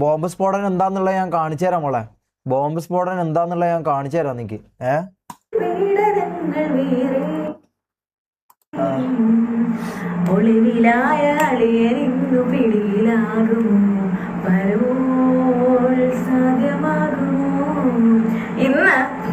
Bomb സ്ഫോടനം എന്താന്നുള്ളത് ഞാൻ കാണിച്ചു തരാം മോളെ. ബോംബ് സ്ഫോടനം എന്താന്നുള്ളത് ഞാൻ കാണിച്ചു തരാം നിനക്ക് ഏ? ഒളിവിലായ അളിയനിന്നു പിടിയിലാകുമോ?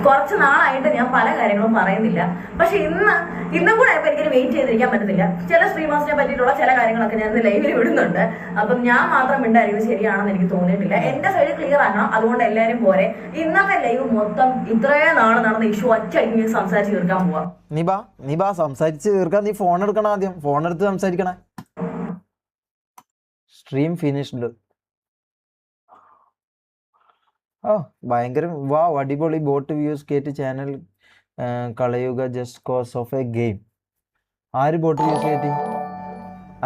കുറച്ച് നാളായിട്ട് ഞാൻ പല കാര്യങ്ങളും പറയുന്നില്ല. പക്ഷെ ഇന്ന് ഇന്നും കൂടെ ആയപ്പോ എനിക്ക് വെയിറ്റ് ചെയ്തിരിക്കാൻ പറ്റുന്നില്ല ചില ശ്രീമാസിനെ പറ്റിയിട്ടുള്ള ചില കാര്യങ്ങളൊക്കെ ഞാൻ ലൈവിൽ വിടുന്നുണ്ട് അപ്പം ഞാൻ മാത്രം മിണ്ടായിരിക്കും ശരിയാണെന്ന് എനിക്ക് തോന്നിയിട്ടില്ല. എന്റെ സൈഡ് ക്ലിയർ ആക്കണം. അതുകൊണ്ട് എല്ലാവരും പോരെ. ഇന്നത്തെ ലൈവ് മൊത്തം ഇത്രയും നാൾ നടന്ന ഇഷ്യൂ ഒറ്റയടിക്ക് സംസാരിച്ച് തീർക്കാൻ പോവാം. നിബ നിബ സംസാരിച്ച് തീർക്കാൻ നീ ഫോൺ എടുക്കണം ആദ്യം. ഫോൺ എടുത്ത് സംസാരിക്കണേ. സ്ട്രീം ഫിനിഷ്ഡ് ഓ ഭയങ്കര വാ അടിപൊളി ബോട്ട് വ്യൂസ് കേട്ട് ചാനൽ കളയുക just cause of a game ആര് ബോട്ട് വ്യൂസ് കയറ്റി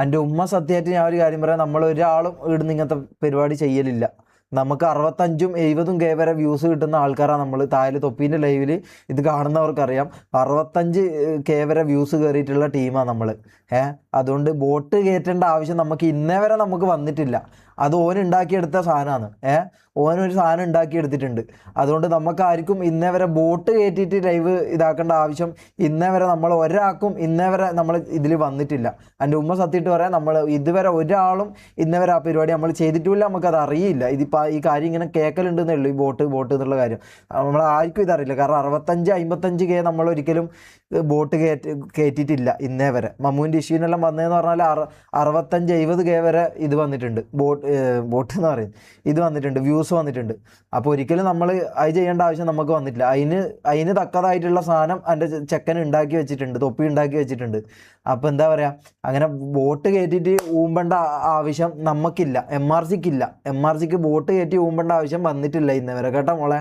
എന്റെ ഉമ്മ സത്യമായിട്ട് ഞാൻ ഒരു കാര്യം പറയാം. നമ്മൾ ഒരാളും ഇവിടുന്ന് ഇങ്ങനത്തെ പരിപാടി ചെയ്യലില്ല. നമുക്ക് അറുപത്തഞ്ചും എഴുപതും കെ വരെ വ്യൂസ് കിട്ടുന്ന ആൾക്കാരാണ് നമ്മൾ താഴെ തൊപ്പീന്റെ ലൈവിൽ ഇത് കാണുന്നവർക്കറിയാം. അറുപത്തഞ്ച് കെ വരെ വ്യൂസ് കയറിയിട്ടുള്ള ടീമാണ് നമ്മൾ ഏഹ് അതുകൊണ്ട് ബോട്ട് കയറ്റേണ്ട ആവശ്യം നമുക്ക് ഇന്നേ വരെ നമുക്ക് വന്നിട്ടില്ല. അത് ഓൻ ഉണ്ടാക്കിയെടുത്ത സാധനമാണ് ഏ? ഓനൊരു സാധനം ഉണ്ടാക്കിയെടുത്തിട്ടുണ്ട്. അതുകൊണ്ട് നമുക്ക് ആർക്കും ഇന്നേ വരെ ബോട്ട് കയറ്റിയിട്ട് ലൈവ് ഇതാക്കേണ്ട ആവശ്യം ഇന്നേ വരെ നമ്മൾ ഒരാൾക്കും ഇന്നേ വരെ നമ്മൾ ഇതിൽ വന്നിട്ടില്ല. എന്റെ ഉമ്മ സത്യമായിട്ട് പറയാം നമ്മൾ ഇതുവരെ ഒരാളും ഇന്നേ വരെ ആ പരിപാടി നമ്മൾ ചെയ്തിട്ടുമില്ല നമുക്കത് അറിയില്ല. ഇതിപ്പോൾ ഈ കാര്യം ഇങ്ങനെ കേൾക്കലുണ്ടെന്നേ ഉള്ളൂ ഈ ബോട്ട് ബോട്ട് എന്നുള്ള കാര്യം. നമ്മൾ ആർക്കും ഇതറിയില്ല. കാരണം അറുപത്തഞ്ച് അമ്പത്തഞ്ച് കെ നമ്മൾ ഒരിക്കലും ബോട്ട് കയറ്റി കയറ്റിയിട്ടില്ല ഇന്നേ വരെ. മമ്മൂന്റെ ഇഷ്യൂനെല്ലാം വന്നതെന്ന് പറഞ്ഞാൽ അറു അറുപത്തഞ്ച് എഴുപത് കെ വരെ ഇത് വന്നിട്ടുണ്ട്. ബോട്ട് ബോട്ട് എന്ന് പറയും ഇത് വന്നിട്ടുണ്ട് വ്യൂസ് വന്നിട്ടുണ്ട്. അപ്പോൾ ഒരിക്കലും നമ്മൾ അത് ചെയ്യേണ്ട ആവശ്യം നമുക്ക് വന്നിട്ടില്ല. അതിന് അതിന് തക്കതായിട്ടുള്ള സാധനം എന്റെ ചെക്കൻ ഉണ്ടാക്കി വെച്ചിട്ടുണ്ട് തൊപ്പി ഉണ്ടാക്കി വെച്ചിട്ടുണ്ട്. അപ്പോൾ എന്താ പറയുക അങ്ങനെ ബോട്ട് കയറ്റിയിട്ട് ഊമ്പേണ്ട ആവശ്യം നമുക്കില്ല എം ആർ സിക്കില്ല. എം ആർ സിക്ക് ബോട്ട് കയറ്റി ഊമ്പേണ്ട ആവശ്യം വന്നിട്ടില്ല ഇന്നേ വരെ. കേട്ടോ മോളെ?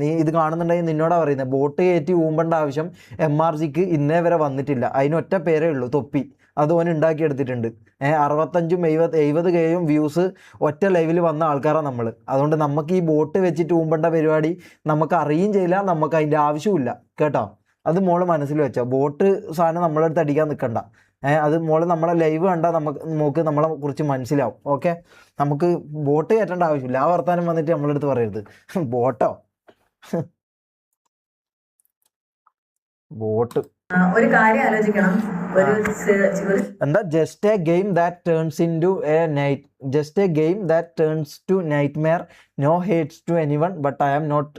നീ ഇത് കാണുന്നുണ്ടെങ്കിൽ നിന്നോടാ പറയുന്നത് ബോട്ട് കയറ്റി ഊമ്പേണ്ട ആവശ്യം എം ആർ സിക്ക് ഇന്നേ വരെ വന്നിട്ടില്ല. അതിനൊറ്റ പേരേ ഉള്ളൂ തൊപ്പി. അത് ഓൻ ഉണ്ടാക്കിയെടുത്തിട്ടുണ്ട്. ഏഹ് അറുപത്തഞ്ചും എഴുപത് എഴുപത് കെയും വ്യൂസ് ഒറ്റ ലൈവിൽ വന്ന ആൾക്കാരാണ് നമ്മൾ അതുകൊണ്ട് നമുക്ക് ഈ ബോട്ട് വെച്ചിട്ട് ഊമ്പേണ്ട പരിപാടി നമുക്ക് അറിയുകയും ചെയ്യില്ല നമുക്ക് അതിന്റെ ആവശ്യമില്ല കേട്ടോ? അത് മോൾ മനസ്സിൽ വെച്ചോ. ബോട്ട് സാധനം നമ്മളെ അടുത്ത് അടിക്കാൻ നിൽക്കണ്ട ഏഹ് അത് മോൾ നമ്മളെ ലൈവ് കണ്ടാൽ നമുക്ക് നമുക്ക് നമ്മളെ കുറിച്ച് മനസ്സിലാവും. ഓക്കെ? നമുക്ക് ബോട്ട് കയറ്റേണ്ട ആവശ്യമില്ല. ആ വർത്താനം വന്നിട്ട് നമ്മളെടുത്ത് പറയരുത്. ബോട്ടോ? ബോട്ട് ഒരു കാര്യം ആലോചിക്കണം. എന്താ just a game that turns into a night just a game that turns to nightmare no hates to anyone but I am not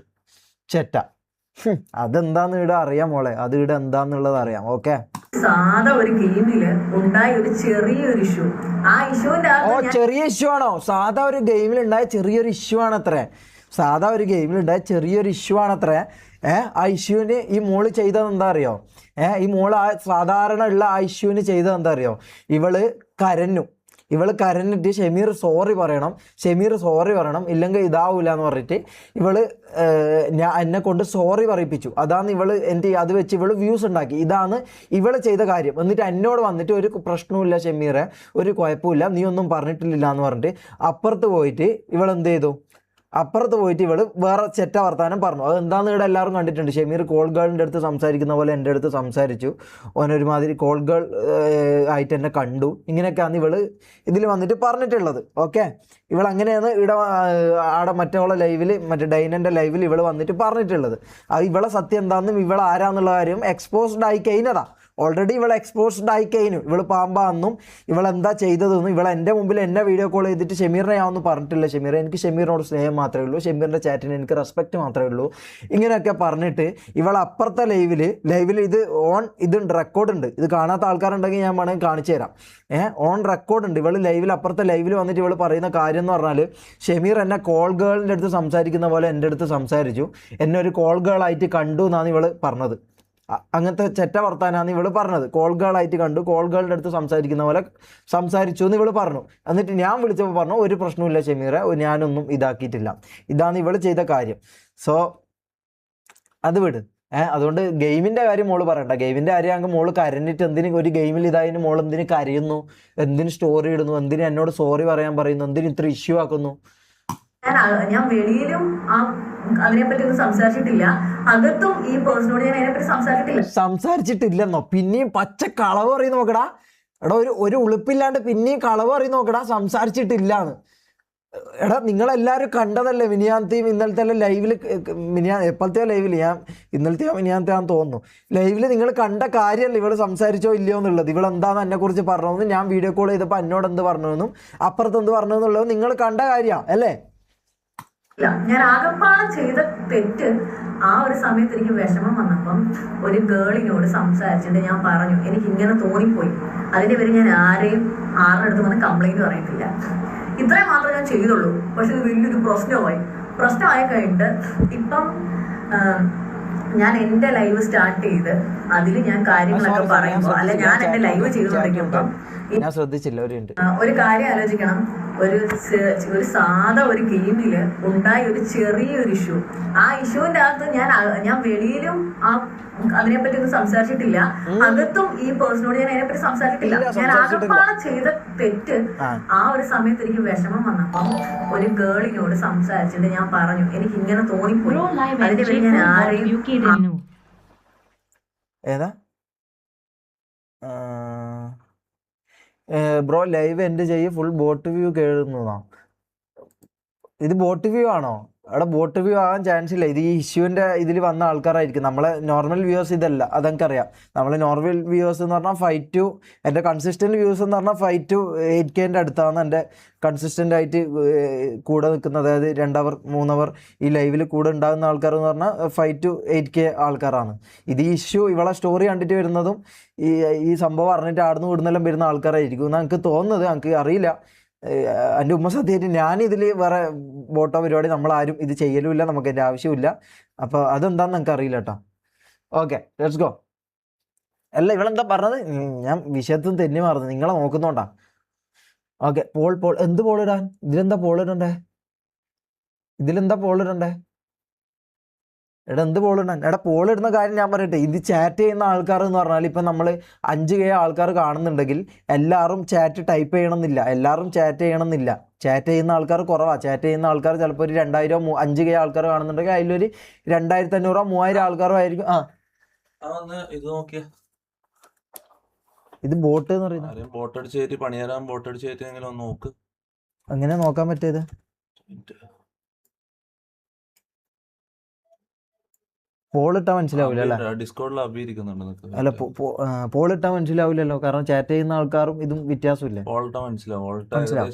ചെറ്റ അതെന്താന്ന് ഇവിടെ അറിയാം മോളെ അത് ഇവിടെ എന്താന്നുള്ളത് അറിയാം ഓക്കെ സാധാ ഒരു ഗെയിമിൽ ഉണ്ടായ ഒരു ചെറിയൊരു ഇഷ്യൂ ആ ഇഷ്യൂവിന്റെ ഓ ചെറിയ ഇഷ്യൂ ആണോ? സാധാ ഒരു ഗെയിമിൽ ഉണ്ടായ ചെറിയൊരു ഇഷ്യൂ ആണത്രേ. സാധാ ഒരു ഗെയിമിൽ ഉണ്ടായ ചെറിയൊരു ഇഷ്യൂ ആണത്രേ. ഏ ആ ഇഷ്യൂവിന് ഈ മോൾ ചെയ്തത് എന്താ അറിയോ? ഏ ഈ മോൾ ആ സാധാരണ ഉള്ള ആ ഇഷ്യൂവിന് ചെയ്തത് എന്താ അറിയോ? ഇവൾ കരഞ്ഞു. ഇവൾ കരഞ്ഞിട്ട് ഷെമീർ സോറി പറയണം. ഷെമീർ സോറി പറയണം. ഇല്ലെങ്കിൽ ഇതാവൂല എന്ന് പറഞ്ഞിട്ട് ഇവൾ ഞാൻ എന്നെ കൊണ്ട് സോറി പറയിപ്പിച്ചു. അതാണ് ഇവൾ എന്റെ അത് വെച്ച് ഇവൾ വ്യൂസ് ഉണ്ടാക്കി. ഇതാണ് ഇവൾ ചെയ്ത കാര്യം. എന്നിട്ട് എന്നോട് വന്നിട്ട് ഒരു പ്രശ്നവുമില്ല ഷെമീറെ. ഒരു കുഴപ്പമില്ല നീ ഒന്നും പറഞ്ഞിട്ടില്ല എന്ന് പറഞ്ഞിട്ട് അപ്പുറത്ത് പോയിട്ട് ഇവൾ എന്ത് ചെയ്തു? അപ്പുറത്ത് പോയിട്ട് ഇവൾ വേറെ ചെറ്റ വർത്താനം പറഞ്ഞു. അത് എന്താന്ന് ഇവിടെ എല്ലാവരും കണ്ടിട്ടുണ്ട്. ഷെമീർ കോൾ ഗേളിന്റെ അടുത്ത് സംസാരിക്കുന്ന പോലെ എന്റെ അടുത്ത് സംസാരിച്ചു. ഓനൊരുമാതിരി കോൾ ഗേൾ ആയിട്ട് എന്നെ കണ്ടു. ഇങ്ങനെയൊക്കെയാണ് ഇവൾ ഇതിൽ വന്നിട്ട് പറഞ്ഞിട്ടുള്ളത്. ഓക്കെ? ഇവൾ അങ്ങനെയാണ് ഇവിടെ ആടെ മറ്റേ ലൈവിൽ മറ്റേ ഡൈനന്റെ ലൈവിൽ ഇവൾ വന്നിട്ട് പറഞ്ഞിട്ടുള്ളത്. അത് ഇവളെ സത്യം എന്താണെന്നും ഇവൾ ആരാന്നുള്ള കാര്യം എക്സ്പോസ്ഡ് ആയി കഴിഞ്ഞതാ. ഓൾറെഡി ഇവൾ എക്സ്പോസ്ഡ് ആയി കഴിഞ്ഞു ഇവൾ പാമ്പാന്നും ഇവൾ എന്താ ചെയ്തതെന്നും ഇവൾ എന്റെ മുമ്പിൽ എന്നെ വീഡിയോ കോൾ ചെയ്തിട്ട് ഷെമീറിനെ ഒന്നും പറഞ്ഞിട്ടില്ല. ഷെമീർ എനിക്ക് ഷെമീറിനോട് സ്നേഹം മാത്രമേ ഉള്ളൂ. ഷെമീറിന്റെ ചാറ്റിന് എനിക്ക് റെസ്പെക്റ്റ് മാത്രമേ ഉള്ളൂ. ഇങ്ങനെയൊക്കെ പറഞ്ഞിട്ട് ഇവൾ അപ്പുറത്തെ ലൈവിൽ ലൈവിൽ ഇത് ഓൺ ഇതുണ്ട് റെക്കോർഡ് ഉണ്ട്. ഇത് കാണാത്ത ആൾക്കാരുണ്ടെങ്കിൽ ഞാൻ വേണമെങ്കിൽ കാണിച്ചു തരാം. ഏഹ് ഓൺ റെക്കോർഡ് ഉണ്ട്. ഇവൾ ലൈവിൽ അപ്പുറത്തെ ലൈവിൽ വന്നിട്ട് ഇവൾ പറയുന്ന കാര്യം എന്ന് പറഞ്ഞാൽ ഷെമീർ എന്നെ കോൾ ഗേളിന്റെ അടുത്ത് സംസാരിക്കുന്ന പോലെ എന്റെ അടുത്ത് സംസാരിച്ചു. എന്നെ ഒരു കോൾ ഗേൾ ആയിട്ട് കണ്ടു എന്നാണ് ഇവൾ പറഞ്ഞത്. അങ്ങനത്തെ ചെറ്റ വർത്താനാന്ന് ഇവൾ പറഞ്ഞത്. കോൾ ഗേൾ ആയിട്ട് കണ്ടു. കോൾ ഗേളിന്റെ അടുത്ത് സംസാരിക്കുന്ന പോലെ സംസാരിച്ചു എന്ന് ഇവൾ പറഞ്ഞു. എന്നിട്ട് ഞാൻ വിളിച്ചപ്പോൾ പറഞ്ഞു ഒരു പ്രശ്നമില്ല ഷെമീറെ. ഞാനൊന്നും ഇതാക്കിയിട്ടില്ല. ഇതാണ് ഇവൾ ചെയ്ത കാര്യം. സോ അത് വിട്. ഏഹ് അതുകൊണ്ട് ഗെയിമിന്റെ കാര്യം മോൾ പറയണ്ട. ഗെയിമിന്റെ കാര്യം ആകുമ്പോൾ മോൾ കരഞ്ഞിട്ട് എന്തിന് ഒരു ഗെയിമിൽ ഇതായതിന് മോൾ എന്തിന് കരയുന്നു? എന്തിന് സ്റ്റോറി ഇടുന്നു? എന്തിന് എന്നോട് സോറി പറയാൻ പറയുന്നു? എന്തിന് ഇത്ര ഇഷ്യൂ ആക്കുന്നു? ഞാൻ വെളിയിലും അതിനെ പറ്റി ഒന്നും സംസാരിച്ചിട്ടില്ല. അകത്തും ഈ പേഴ്സണോട് ഞാൻ അതിനെപ്പറ്റി സംസാരിച്ചിട്ടില്ല. സംസാരിച്ചിട്ടില്ലെന്നോ? പിന്നെയും പച്ച കളവ് പറയും നോക്കടാ. എടാ ഒരു ഒരു ഉളുപ്പില്ലാണ്ട് പിന്നെയും കളവ് പറയും നോക്കടാ സംസാരിച്ചിട്ടില്ലാന്ന്. എടാ നിങ്ങളെല്ലാവരും കണ്ടതല്ലേ മിനിയാന്തിയും ഇന്നലത്തെ ലൈവിൽ മിനിയാ എപ്പോഴത്തെ ലൈവിൽ ഞാൻ ഇന്നലത്തെയോ ആണെന്ന് തോന്നുന്നു. ലൈവിൽ നിങ്ങൾ കണ്ട കാര്യമല്ല ഇവൾ സംസാരിച്ചോ ഇല്ലയോ എന്നുള്ളത്? ഇവൾ എന്താണെന്ന് എന്നെക്കുറിച്ച് പറഞ്ഞതെന്ന് ഞാൻ വീഡിയോ കോൾ ചെയ്തപ്പോൾ എന്നോട് എന്ത് പറഞ്ഞതെന്നും അപ്പുറത്ത് എന്ത് പറഞ്ഞു എന്നുള്ളത് നിങ്ങൾ കണ്ട കാര്യമാണ് അല്ലേ? ഞാൻ ആകപ്പാടം ചെയ്ത തെറ്റ് ആ ഒരു സമയത്ത് എനിക്ക് വിഷമം വന്നപ്പം ഒരു ഗേളിനോട് സംസാരിച്ചിട്ട് ഞാൻ പറഞ്ഞു എനിക്ക് ഇങ്ങനെ തോന്നിപ്പോയി. അതിന്റെ പേര് ഞാൻ ആരെയും ആരുടെ അടുത്ത് വന്ന് കംപ്ലൈന്റ് പറയത്തില്ല. ഇത്രയും മാത്രമേ ഞാൻ ചെയ്തുള്ളൂ. പക്ഷെ ഇത് വലിയൊരു പ്രശ്നമായി. പ്രശ്നമായി കഴിഞ്ഞിട്ട് ഇപ്പം ഞാൻ എന്റെ ലൈവ് സ്റ്റാർട്ട് ചെയ്ത് അതിൽ ഞാൻ കാര്യങ്ങളൊക്കെ പറയുമ്പോൾ അല്ല ഞാൻ എന്റെ ലൈവ് ചെയ്തുകൊണ്ടിരിക്കുമ്പോൾ ഞാൻ ശ്രദ്ധിച്ചില്ല. ഒരു കാര്യം ആലോചിക്കണം. ഒരു ഒരു സാധാ ഒരു ഗെയിമിൽ ഉണ്ടായ ഒരു ചെറിയൊരു ഇഷ്യൂ. ആ ഇഷ്യൂവിന്റെ അകത്ത് ഞാൻ ഞാൻ വെളിയിലും ആ അതിനെപ്പറ്റി ഒന്നും സംസാരിച്ചിട്ടില്ല. അകത്തും ഈ പേഴ്സണോട് ഞാൻ അതിനെപ്പറ്റി സംസാരിച്ചിട്ടില്ല. ഞാൻ. ആകപ്പാടെ ചെയ്ത തെറ്റ് ആ. ഒരു സമയത്ത് എനിക്ക് വിഷമം വന്നപ്പോ ഒരു ഗേളിനോട് സംസാരിച്ചിട്ട് ഞാൻ പറഞ്ഞു. എനിക്ക് ഇങ്ങനെ തോന്നിപ്പോയി അതിന്റെ പേര് ഞാൻ ആരെയും. ഏതാ? ബ്രോ ലൈവ് എൻഡ് ചെയ്യ് ഫുൾ ബോട്ട് വ്യൂ കേൾക്കുന്നതാണ് ഇത് ബോട്ട് വ്യൂ ആണോ? അവിടെ ബോട്ട് വ്യൂ ആകാൻ ചാൻസ് ഇല്ല. ഇത് ഈ ഇഷ്യൂവിന്റെ ഇതിൽ വന്ന ആൾക്കാരായിരിക്കും. നമ്മളെ നോർമൽ വ്യൂവേഴ്സ് ഇതല്ല. അതെനിക്കറിയാം. നമ്മൾ നോർമൽ വ്യൂവേഴ്സ് എന്ന് പറഞ്ഞാൽ ഫൈവ് ടു എന്റെ കൺസിസ്റ്റന്റ് വ്യൂസ് എന്ന് പറഞ്ഞാൽ ഫൈവ് ടു എയ്റ്റ് കെന്റെ അടുത്താണ് എന്റെ കൺസിസ്റ്റന്റ് ആയിട്ട് കൂടെ നിൽക്കുന്നത്. അതായത് രണ്ടവർ മൂന്നവർ ഈ ലൈവിൽ കൂടെ ഉണ്ടാകുന്ന ആൾക്കാർ എന്ന് പറഞ്ഞാൽ ഫൈവ് ടു എയ്റ്റ് കെ ആൾക്കാരാണ്. ഇത് ഈ ഇഷ്യൂ ഇവളെ സ്റ്റോറി കണ്ടിട്ട് വരുന്നതും ഈ ഈ സംഭവം അറിഞ്ഞിട്ട് ആടുന്ന് കൂടുന്നെല്ലാം വരുന്ന ആൾക്കാരായിരിക്കും. എന്ന് എനിക്ക് തോന്നുന്നത് എനിക്ക് അറിയില്ല. എന്റെ ഉമ്മ സത്യമായിട്ട് ഞാൻ ഇതിൽ വേറെ ബോട്ടോ പരിപാടി നമ്മളാരും ഇത് ചെയ്യലുമില്ല നമുക്ക് അതിന്റെ ആവശ്യമില്ല അപ്പോൾ അതെന്താന്ന് നിങ്ങൾക്ക് അറിയില്ല കേട്ടോ ഓക്കെ ലെറ്റ്സ് ഗോ അല്ല ഇവളെന്താ പറഞ്ഞത്? ഞാൻ വിഷയത്തിൽ തെന്നി മാറുന്നത് നിങ്ങളെ നോക്കുന്നോണ്ടാ. Okay Paul Paul. എന്ത് പോളിടാൻ ഇതിലെന്താ പോളിടണ്ടേ ഇതിലെന്താ പോൾ ഇടണ്ടേ? എടാ എന്ത് പോൾ ഇടാൻ എടാ പോൾ ഇടുന്ന കാര്യം ഞാൻ പറയട്ടെ. ഇത് ചാറ്റ് ചെയ്യുന്ന ആൾക്കാർ എന്ന് പറഞ്ഞാൽ ഇപ്പം നമ്മൾ അഞ്ച് കെ ആൾക്കാർ കാണുന്നുണ്ടെങ്കിൽ എല്ലാവരും ചാറ്റ് ടൈപ്പ് ചെയ്യണമെന്നില്ല. എല്ലാവരും ചാറ്റ് ചെയ്യണമെന്നില്ല. ചാറ്റ് ചെയ്യുന്ന ആൾക്കാർ കുറവാണ് ചാറ്റ് ചെയ്യുന്ന ആൾക്കാർ ചിലപ്പോൾ ഒരു രണ്ടായിരം അഞ്ച് കെ ആൾക്കാർ കാണുന്നുണ്ടെങ്കിൽ അതിലൊരു രണ്ടായിരത്തി അഞ്ഞൂറോ മൂവായിരം ആൾക്കാരോ ആയിരിക്കും. ആ. ഇത് നോക്കിയ. ഇത് ബോട്ട് എന്ന് പറയുന്നത്. ആരെയും ബോട്ട് അടിച്ച് കയറ്റി പണിയാരാൻ ബോട്ട് അടിച്ച് കയറ്റി എങ്കിലും ഒന്ന് നോക്ക്. അങ്ങനെ നോക്കാൻ പറ്റിയത്? പോൾ ഇട്ടാൽ മനസ്സിലാവില്ല അല്ലേ? പോളിട്ടാ മനസ്സിലാവില്ലല്ലോ കാരണം ചാറ്റ് ചെയ്യുന്ന ആൾക്കാരും ഇതും വ്യത്യാസമില്ലേ? മനസ്സിലാവും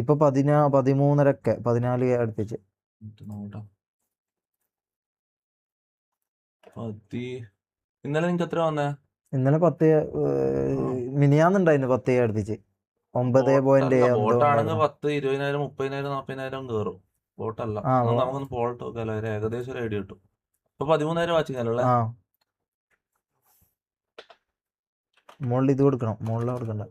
ഇപ്പൊ പതിനാ പതിമൂന്നരക്കെ പതിനാല് അടുപ്പിച്ച്. ഇന്നലെ നിങ്ങൾക്ക് എത്ര വന്നേ? ഇന്നലെ പത്ത് മിനിയാന്നുണ്ടായിരുന്നു പത്തേ അടുപ്പിച്ച്. ഒമ്പത് പോയിന്റ് പത്ത് ഇരുപതിനായിരം മുപ്പതിനായിരം നാപ്പതിനായിരം കേറും. ബോട്ടല്ല. നമുക്കൊന്ന് ഒരു ഏകദേശം ഒരു ഐഡിയ കിട്ടും. പതിമൂന്നായിരം വാച്ചിങ് അല്ലേ ആ. മുകളിൽ ഇത് കൊടുക്കണം. മുകളിൽ കൊടുക്കണ്ട.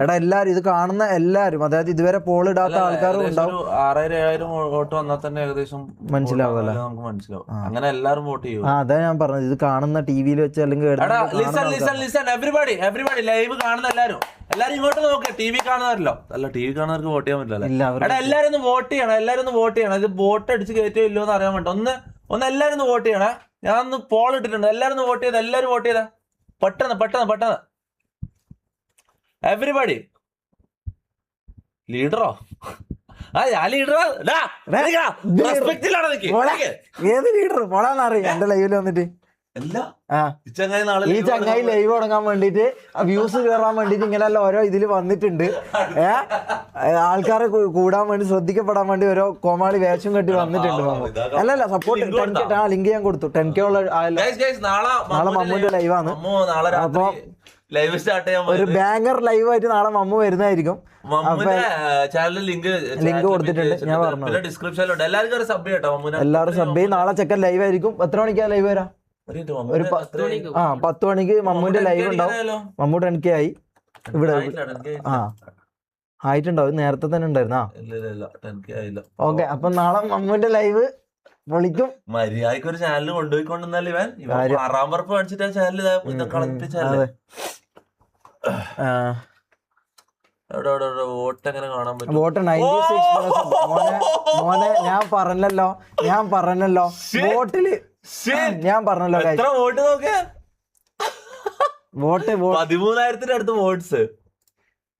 എടാ എല്ലാരും ഇത് കാണുന്ന എല്ലാരും അതായത് ഇതുവരെ പോൾ ഇടാത്ത ആൾക്കാരും ഉണ്ടാവും. ആറായിരം ഏഴായിരം വോട്ട് വന്നാൽ തന്നെ ഏകദേശം മനസ്സിലാവും നമുക്ക് മനസ്സിലാവും. അങ്ങനെ എല്ലാരും വോട്ട് ചെയ്യും ആ അതാ ഞാൻ പറഞ്ഞത്. ഇത് കാണുന്ന ടി വിയിൽ വെച്ച് അല്ലെങ്കിൽ ലൈവ് കാണുന്ന എല്ലാരും. എല്ലാരും ഇങ്ങോട്ട് നോക്ക്. ടി വി കാണുന്നവരല്ലോ അല്ല ടി വി കാണുന്നവർക്ക് വോട്ട് ചെയ്യാൻ പറ്റില്ല എടാ എല്ലാരും ഒന്ന് വോട്ട് ചെയ്യണം എല്ലാരും ഒന്ന് വോട്ട് ചെയ്യണം. ഇത് വോട്ട് അടിച്ച് കയറ്റോ ഇല്ലോ എന്ന് അറിയാൻ വേണ്ടി. ഒന്ന് ഒന്ന് എല്ലാരും ഒന്ന് വോട്ട് ചെയ്യണേ. ഞാൻ ഒന്ന് പോൾ ഇട്ടിട്ടുണ്ട്. എല്ലാരും ഒന്ന് വോട്ട് ചെയ്ത എല്ലാരും വോട്ട് ചെയ്ത. പെട്ടെന്ന് പെട്ടെന്ന് പെട്ടെന്ന്. എവറിബഡി ലീഡറോ ആ ഞാൻ ലീഡറാ. ഏത് ലീഡർ പോളാന്നറിയാം എന്റെ ലൈവിൽ വന്നിട്ട്. ഈ ചങ്ങായി ലൈവ് തുടങ്ങാൻ വേണ്ടിട്ട് വ്യൂസ് കയറാൻ വേണ്ടിട്ട് ഇങ്ങനെയല്ല ഓരോ ഇതിൽ വന്നിട്ടുണ്ട്. ഏ? ആൾക്കാരെ കൂടാൻ വേണ്ടി ശ്രദ്ധിക്കപ്പെടാൻ വേണ്ടി ഓരോ കോമാളി വേഷം കെട്ടി വന്നിട്ടുണ്ട് അല്ല അല്ല അല്ലല്ല സപ്പോർട്ട് ടെൻ കെ ആ ലിങ്ക് ഞാൻ കൊടുത്തു. ടെൻ കെ ഉള്ള നാളെ മമ്മൂന്റെ ലൈവ്. ലൈവാണ്. അപ്പൊ ലൈവ് സ്റ്റാർട്ട് ചെയ്യാൻ ഒരു ബാങ്കർ ലൈവ് ആയിട്ട് നാളെ മമ്മ വരുന്നതായിരിക്കും. ചാനലിൽ ലിങ്ക് ലിങ്ക് കൊടുത്തിട്ടുണ്ട്, ഞാൻ പറഞ്ഞു ഡിസ്ക്രിപ്ഷനിലുണ്ട് എല്ലാവർക്കും സബ് ചെയ്യട്ടോ എല്ലാവരും സബ് ചെയ്യും നാളെ ചെക്കൻ ലൈവ് ആയിരിക്കും. എത്ര മണിക്കാണ് ലൈവ് വരാം? ഒരു? ആ പത്ത് മണിക്ക് മമ്മൂന്റെ ലൈവ് ഉണ്ടാവും. മമ്മൂട്ട് എനിക്ക് ആയി. ഇവിടെ ആയിട്ടില്ല, 10K ആയിട്ടില്ല. ആ ആയിട്ടുണ്ടാവും നേരത്തെ തന്നെ ഉണ്ടായിരുന്നോ? ഇല്ല ഇല്ല ഇല്ല 10K ആയില്ല. ഓക്കെ അപ്പൊ നാളെ മമ്മൂന്റെ ലൈവ് വിളിക്കും. മര്യാദയ്ക്ക് ഒരു ചാനൽ കൊണ്ടുപോയി ഇവൻ ഇവൻ ആറാം പറപ്പ് കാണിച്ചിട്ട് ചാനൽ ചാനൽ ആ, മോനെ മോനെ ഞാൻ പറഞ്ഞല്ലോ ഞാൻ പറഞ്ഞല്ലോ. വോട്ടിൽ. ഞാൻ പറഞ്ഞല്ലോ. എത്ര വോട്ട് നോക്കിയ വോട്ട് പതിമൂന്നായിരത്തിന്റെ അടുത്ത് വോട്ട്സ്.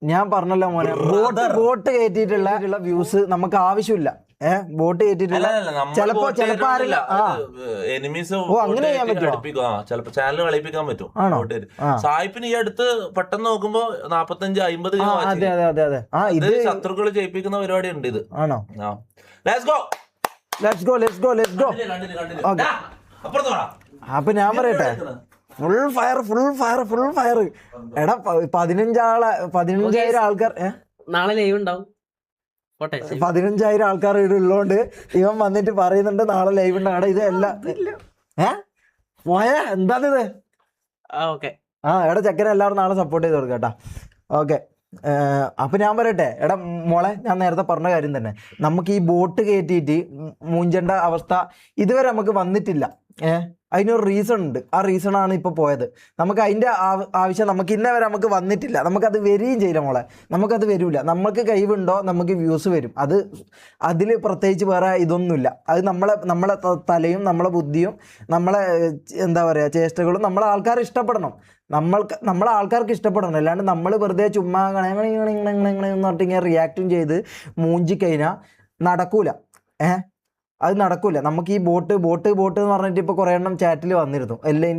ഞാൻ പറഞ്ഞല്ലോ മോനെ വോട്ട്. വോട്ട് കയറ്റിയിട്ടുള്ള വ്യൂസ് നമുക്ക് ആവശ്യമില്ല. ഏഹ് വോട്ട് കയറ്റിട്ടില്ല ചിലപ്പോ- ചിലപ്പോ ആരെങ്കിലും- ആ. എനിമീസ് ഓ, അങ്ങനെ ചെയ്യാൻ പറ്റുമോ? ചിലപ്പോ ചാനൽ കളിപ്പിക്കാൻ പറ്റും. ആണോ? vote ചെയ്ത്. ആ. സായിപ്പിന് ഈ അടുത്ത് പെട്ടെന്ന് നോക്കുമ്പോ നാപ്പത്തഞ്ച് അമ്പത് ആ, അതെ അതെ അതെ അതെ. ആ ഇത് ശത്രുക്കൾ ജയിപ്പിക്കുന്ന പരിപാടി ഉണ്ട് ഇത്. ആണോ? Let's go let's go let's go let's go okay അപ്പൊ ഞാൻ പറയട്ടെ? Full fire full fire full fire എടാ പതിനഞ്ചാളെ പതിനഞ്ചായിരം ആൾക്കാർ നാളെ ലൈവ് ഉണ്ടാവും. പതിനഞ്ചായിരം ആൾക്കാർ ഇവിടെ ഉള്ളോണ്ട് ഇവൻ വന്നിട്ട് പറയുന്നുണ്ട് നാളെ ലൈവ് ഉണ്ടാവും ഇത് എല്ലാം ഏ? പോയ എന്താണിത്? ആ ഓക്കെ. ആ എടാ ചെക്കനെ എല്ലാവരും നാളെ സപ്പോർട്ട് ചെയ്ത് കൊടുക്കാം കേട്ടാ. ഓക്കെ അപ്പൊ ഞാൻ പറയട്ടെ എടാ മോളെ ഞാൻ നേരത്തെ പറഞ്ഞ കാര്യം തന്നെ. നമുക്ക് ഈ ബോട്ട് കയറ്റിയിട്ട് മൂഞ്ചണ്ട അവസ്ഥ ഇതുവരെ നമുക്ക് വന്നിട്ടില്ല. ഏഹ് അതിനൊരു റീസൺ ഉണ്ട്. ആ റീസൺ ആണ് ഇപ്പൊ പോയത്. നമുക്ക് അതിന്റെ ആവശ്യം നമുക്ക് ഇന്നേ വരെ നമുക്ക് വന്നിട്ടില്ല. നമുക്കത് വരികയും ചെയ്യില്ല മോളെ. നമുക്കത് വരില്ല നമുക്ക് കഴിവുണ്ടോ? നമുക്ക് വ്യൂസ് വരും. അത് അതിൽ പ്രത്യേകിച്ച് വേറെ ഇതൊന്നുമില്ല. അത് നമ്മളെ നമ്മളെ തലയും നമ്മളെ ബുദ്ധിയും നമ്മളെ എന്താ പറയുക ചേഷ്ടകളും നമ്മളെ ആൾക്കാർ ഇഷ്ടപ്പെടണം. നമ്മൾക്ക് നമ്മളെ ആൾക്കാർക്ക് ഇഷ്ടപ്പെടണം. അല്ലാണ്ട് നമ്മൾ വെറുതെ ചുമ്മാ എന്ന് പറഞ്ഞിട്ട് ഇങ്ങനെ റിയാക്റ്റും ചെയ്ത് മൂഞ്ചി കഴിഞ്ഞാൽ നടക്കൂല. ഏഹ് അത് നടക്കില്ല നമുക്ക് ഈ ബോട്ട് ബോട്ട് ബോട്ട് എന്ന് പറഞ്ഞിട്ട് ഇപ്പോൾ കുറേ എണ്ണം ചാറ്റിൽ വന്നിരുന്നു. എല്ലാം